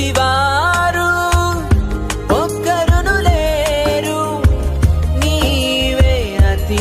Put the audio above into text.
ప్రతివారు ఒక్కరును లేరు. నీవే అతి